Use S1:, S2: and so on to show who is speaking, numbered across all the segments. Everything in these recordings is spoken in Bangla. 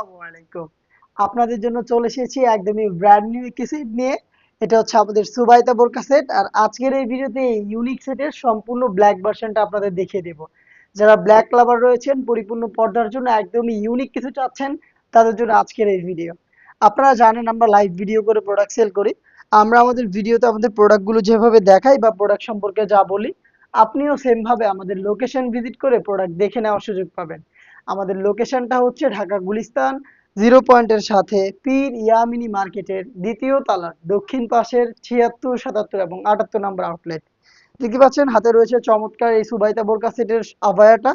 S1: আসসালামু আলাইকুম। আপনাদের জন্য চলে এসেছি একদমই ব্র্যান্ড নিউ একটি সেট নিয়ে। এটা হচ্ছে আমাদের সুবাইতা বোরকা সেট আর আজকের এই ভিডিওতে ইউনিক সেটের সম্পূর্ণ ব্ল্যাক ভার্সনটা আপনাদের দেখিয়ে দেব। যারা ব্ল্যাক লাভার রয়েছেন, পরিপূর্ণ পর্দার জন্য একদমই ইউনিক কিছু চাচ্ছেন, তাদের জন্য আজকের এই ভিডিও আপনারা জানেন আমরা লাইভ ভিডিও করে প্রোডাক্ট সেল করি। আমরা আমাদের ভিডিওতে আমাদের প্রোডাক্টগুলো যেভাবে দেখাই বা প্রোডাক্ট সম্পর্কে যা বলি, আপনিও সেম ভাবে আমাদের লোকেশন ভিজিট করে প্রোডাক্ট দেখে নেওয়ার সুযোগ পাবেন। আমাদের লোকেশনটা হচ্ছে ঢাকা গুলিস্তান, জিরো পয়েন্টের সাথে পীর ইয়ামিনী মার্কেটের দ্বিতীয় তালার দক্ষিণ পাশের ছিয়াত্তর, সাতাত্তর এবং আটাত্তর নম্বর আউটলেট। দেখতে পাচ্ছেন, হাতে রয়েছে চমৎকার এই সুবাইতা বোরকা সেটের আবায়াটা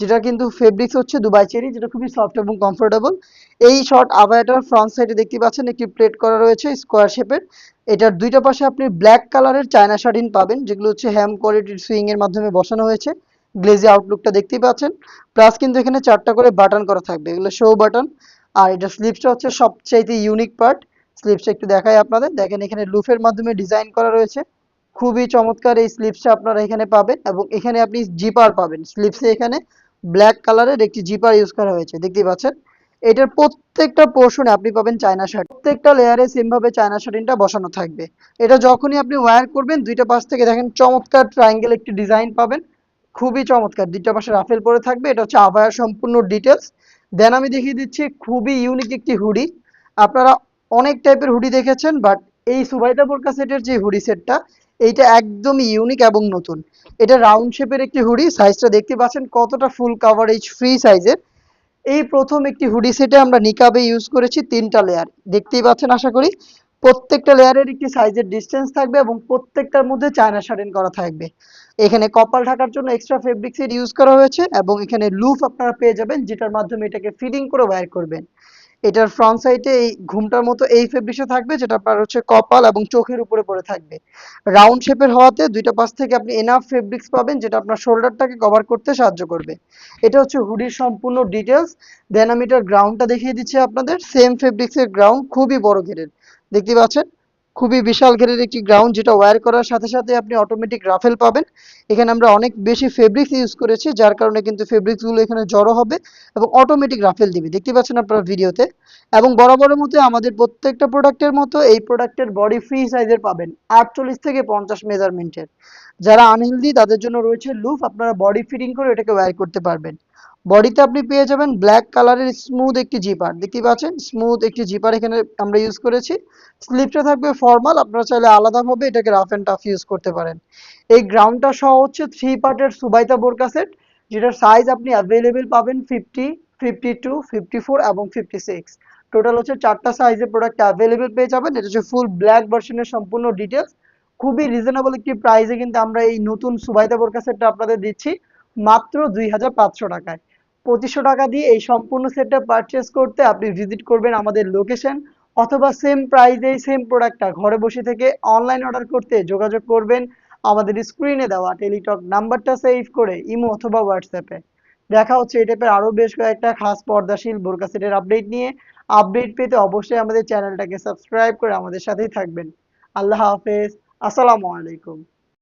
S1: যেটা কিন্তু ফেব্রিক্স হচ্ছে দুবাই চেরি, যেটা খুবই সফট এবং কমফোর্টেবল এই শর্ট আবায়াটার ফ্রন্ট সাইডে দেখতে পাচ্ছেন, একটি প্লেট করা রয়েছে স্কোয়ার শেপের এটার দুইটা পাশে আপনি ব্ল্যাক কালারের চায়না শাড়িন পাবেন, যেগুলো হচ্ছে হ্যাম কোয়ালিটির সুইং এর মাধ্যমে বসানো হয়েছে। গ্লেজি আউটলুকটা দেখতেই পাচ্ছেন। প্লাস কিন্তু এখানে চারটা করে বাটন করা থাকবে। এগুলো শো বাটন আর এটা স্লিপসটা হচ্ছে সবচাইতে ইউনিক পার্ট স্লিপসটা একটু দেখাই আপনাদের। দেখেন এখানে লুফের মাধ্যমে ডিজাইন করা রয়েছে। খুবই চমৎকার এই স্লিপসটা আপনারা এখানে পাবেন এবং এখানে আপনি জিপার পাবেন। স্লিপসে এখানে ব্ল্যাক কালারের একটি জিপার ইউজ করা হয়েছে। দেখতেই পাচ্ছেন? এটার প্রত্যেকটা পোর্শনে আপনি পাবেন চায়না শার্ট প্রত্যেকটা লেয়ারে সেম ভাবে চায়না শার্টিনটা বসানো থাকবে। এটা যখনই আপনি ওয়্যার করবেন, দুইটা পাশ থেকে দেখেন চমৎকার ট্রায়াঙ্গেল একটি ডিজাইন পাবেন। খুবই চমৎকার। দুইটা পাশে রাফেল পরে থাকবে, এটা হচ্ছে আবায়ার সম্পূর্ণ ডিটেলস দেন আমি দেখিয়ে দিচ্ছি খুবই ইউনিক একটি হুডি আপনারা অনেক টাইপের হুডি দেখেছেন বাট এই সুবাইদা বোরকা সেটের যে হুডি সেটটা, এইটা একদমই ইউনিক এবং নতুন। এটা রাউন্ড শেপের একটি হুডি সাইজটা দেখতে পাচ্ছেন কতটা ফুল কাভারেজ ফ্রি সাইজের এই প্রথম একটি হুডি সেটে আমরা নিকাবে ইউজ করেছি তিনটা লেয়ার দেখতেই পাচ্ছেন আশা করি, প্রত্যেকটা লেয়ারের একটি সাইজের ডিস্টেন্স থাকবে এবং প্রত্যেকটার মধ্যে চায়না শার্টেন করা থাকবে। এখানে কপাল ঢাকার জন্য এক্সট্রা ফেব্রিক সেট ইউজ করা হয়েছে এবং এখানে লুফ আপনারা পেয়ে যাবেন, যেটার মাধ্যমে এটাকে ফিটিং করে ওয়্যার করবেন। এটার ফ্রন্ট সাইডে এই ঘুমটার মতো এই ফেব্রিক্সটা থাকবে, যেটা আপনার হচ্ছে কপাল এবং চোখের উপরে পড়ে থাকবে। রাউন্ড শেপের হওয়াতে দুইটা পাশ থেকে আপনি এনাফ ফেব্রিক্স পাবেন, যেটা আপনার শোল্ডারটাকে কভার করতে সাহায্য করবে। এটা হচ্ছে হুডির সম্পূর্ণ ডিটেলস দেন আমি এটার গ্রাউন্ডটা দেখিয়ে দিচ্ছি আপনাদের। সেম ফেব্রিক্সের গ্রাউন্ড খুবই বড় ঘেরের দেখতে পাচ্ছেন? খুবই বিশাল ঘেরের একটি গ্রাউন্ড যেটা ওয়্যার করার সাথে সাথে আপনি অটোমেটিক রাফেল পাবেন। এখানে আমরা অনেক বেশি ফেব্রিক্স ইউজ করেছি, যার কারণে কিন্তু ফেব্রিক্সগুলো এখানে জড়ো হবে এবং অটোমেটিক রাফেল দিবে। দেখতে পাচ্ছেন আপনারা ভিডিওতে এবং বরাবরের মতো আমাদের প্রত্যেকটা প্রোডাক্টের মতো এই প্রোডাক্টের বডি ফ্রি সাইজের পাবেন, আটচল্লিশ থেকে পঞ্চাশ মেজারমেন্টের যারা আনহেলদি তাদের জন্য রয়েছে লুফ আপনারা বডি ফিটিং করে এটাকে ওয়্যার করতে পারবেন। বডিতে আপনি পেয়ে যাবেন ব্ল্যাক কালারের স্মুথ একটি জিপার দেখতে পাচ্ছেন? স্মুথ একটি জিপার এখানে আমরা ইউজ করেছি। স্লিপটা থাকবে ফর্মাল আপনারা চাইলে আলাদাভাবে এটাকে রাফ অ্যান্ড টাফ ইউজ করতে পারেন। এই গ্রাউন্ডটা সহ হচ্ছে থ্রি পার্টের সুবাইতা বোরকা সেট যেটার সাইজ আপনি অ্যাভেলেবেল পাবেন fifty fifty two fifty four এবং ফিফটি সিক্স টোটাল হচ্ছে চারটা সাইজের প্রোডাক্ট অ্যাভেলেবেল পেয়ে যাবেন। এটা হচ্ছে ফুল ব্ল্যাক ভার্সনের সম্পূর্ণ ডিটেলস খুবই রিজনেবল একটি প্রাইসে কিন্তু আমরা এই নতুন সুবাইতা বোরকা সেটটা আপনাদের দিচ্ছি মাত্র দুই হাজার পাঁচশো টাকায়। পঁচিশশো টাকা দিয়ে এই সম্পূর্ণ সেটটা পারচেস করতে আপনি ভিজিট করবেন আমাদের লোকেশন অথবা সেম প্রাইসে সেম প্রোডাক্টটা ঘরে বসে থেকে অনলাইন অর্ডার করতে যোগাযোগ করবেন আমাদের স্ক্রিনে দেওয়া টেলিটক নাম্বারটা সেভ করে ইমো অথবা হোয়াটসঅ্যাপে দেখা হচ্ছে এই টাইপের আরও বেশ কয়েকটা খাস পর্দাশীল বোরকা সেটের আপডেট নিয়ে। আপডেট পেতে অবশ্যই আমাদের চ্যানেলটাকে সাবস্ক্রাইব করে আমাদের সাথেই থাকবেন। আল্লাহ হাফেজ। আসসালামু আলাইকুম।